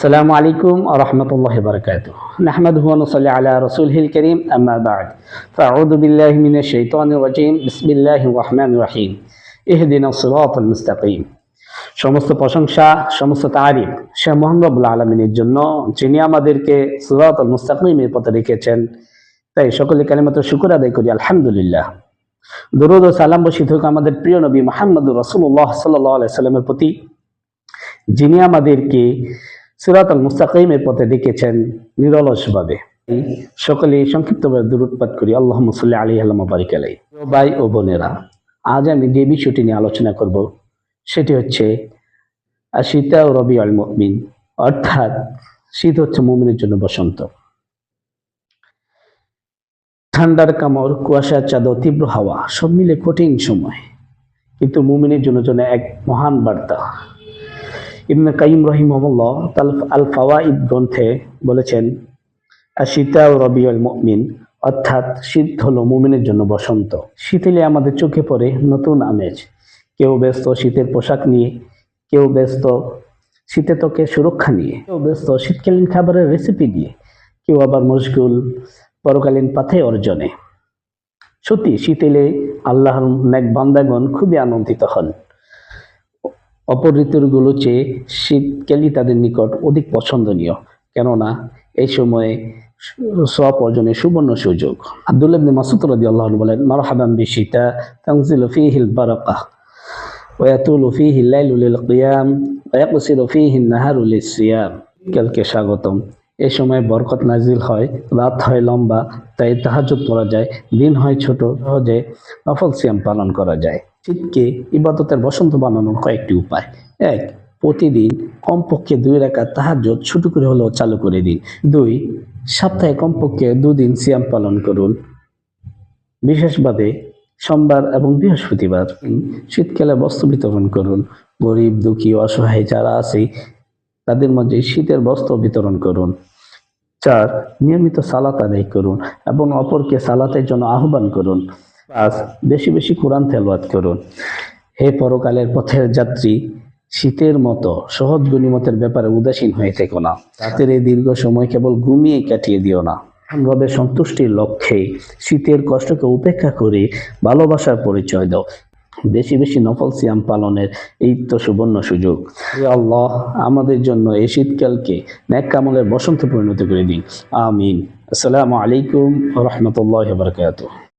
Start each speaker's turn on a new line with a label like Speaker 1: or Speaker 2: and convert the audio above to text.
Speaker 1: السلام عليكم ورحمة الله وبركاته نحمده ونصلي على رسوله الكريم أما بعد فأعوذ بالله من الشيطان الرجيم بسم الله الرحمن الرحيم اهدنا الصراط المستقيم সমস্ত প্রশংসা সমস্ত তারিফ সে মোহাম্মবুল আলমিনের জন্য যিনি আমাদেরকে সুরাত আল মুস্তাকিমের পথে রেখেছেন তাই সকলে কালিমাত শুকুর আদায় করি আলহামদুলিল্লাহ দরুদ ও সালাম বসিত হোক আমাদের প্রিয় নবী মোহাম্মদ রসুল্লাহ সাল্লাহ সাল্লামের প্রতি যিনি আমাদেরকে সিরাত আল মুস্তাকিমের পথে ডেকেছেন নিরলসভাবে। সকলে সংক্ষিপ্তভাবে দূরোৎপাত করি। আল্লাহ মুসল্লি আলী আল্লাহ বারিক আলাই ভাই ও বোনেরা, আজ আমি যে বিষয়টি নিয়ে আলোচনা করব, সেটি হচ্ছে আশিতা ও রবি আল মুমিন। অর্থাৎ শীত হচ্ছে মুমিনের জন্য বসন্ত। ঠান্ডার কামড়, কুয়াশার চাদর, তীব্র হাওয়া, সব মিলে কঠিন সময়। কিন্তু মুমিনের জন্য জন্য এক মহান বার্তা। ইবনে কাইম রহিমহল্লাহ আল ফাওয়াইদ গ্রন্থে বলেছেন শীতা ও রবি আল মুমিন অর্থাৎ শীত হলো মুমিনের জন্য বসন্ত। শীত এলে আমাদের চোখে পড়ে নতুন আমেজ। কেউ ব্যস্ত শীতের পোশাক নিয়ে, কেউ ব্যস্ত শীতে ত্বকের সুরক্ষা নিয়ে, কেউ ব্যস্ত শীতকালীন খাবারের রেসিপি দিয়ে, কেউ আবার মশগুল পরকালীন পাথে অর্জনে। সত্যি, শীত এলে আল্লাহর নেক বান্দাগণ খুবই আনন্দিত হন। অপর ঋতুগুলো চেয়ে শীতকালই তাদের নিকট অধিক পছন্দনীয়। কেননা, এই সময়ে সব অর্জনের সুবর্ণ সুযোগ। আব্দুল্লাহ ইবনে মাসুদ রাদি আল্লাহ বলেন, মারহাবান বিশিতা তাংজিল ফিহিল বারাকা ওয়াতুল ফিহিল লাইলুল কিয়াম ওয়াকসির ফিহিন নাহারুল সিয়াম। কালকে স্বাগতম। এই সময় বরকত নাজিল হয়। রাত হয় লম্বা, তাই তাহাজুদ পড়া যায়। দিন হয় ছোট, সহজে নফল সিয়াম পালন করা যায়। শীতকে ইবাদতের বসন্ত বানানোর কয়েকটি উপায়। এক, প্রতিদিন কমপক্ষে দুই রেখা তাহাজুদ ছোট করে হলেও চালু করে দিন। দুই, সপ্তাহে কমপক্ষে দুদিন সিয়াম পালন করুন। বিশেষভাবে সোমবার এবং বৃহস্পতিবার শীতকালে বস্ত্র বিতরণ করুন। গরিব, দুঃখী, অসহায় যারা আছে, তাদের মধ্যে শীতের বস্ত্র বিতরণ করুন। চার, নিয়মিত সালাত আদায় করুন এবং অপরকে সালাতের জন্য আহ্বান করুন। পাঁচ, বেশি বেশি কোরআন তেলবাদ করুন। হে পরকালের পথের যাত্রী, শীতের মতো সহজ গণিমতের ব্যাপারে উদাসীন হয়ে থেকো না। রাতের এই দীর্ঘ সময় কেবল ঘুমিয়ে কাটিয়ে দিও না। রবের সন্তুষ্টির লক্ষ্যে শীতের কষ্টকে উপেক্ষা করে ভালোবাসার পরিচয় দাও। বেশি বেশি নফল সিয়াম পালনের এই তো সুবর্ণ সুযোগ। আল্লাহ, আমাদের জন্য এই শীতকালকে ন্যাকামলের বসন্ত পরিণত করে দিন। আমিন। আসসালামু আলাইকুম রহমতুল্লাহ বারকাতুহ।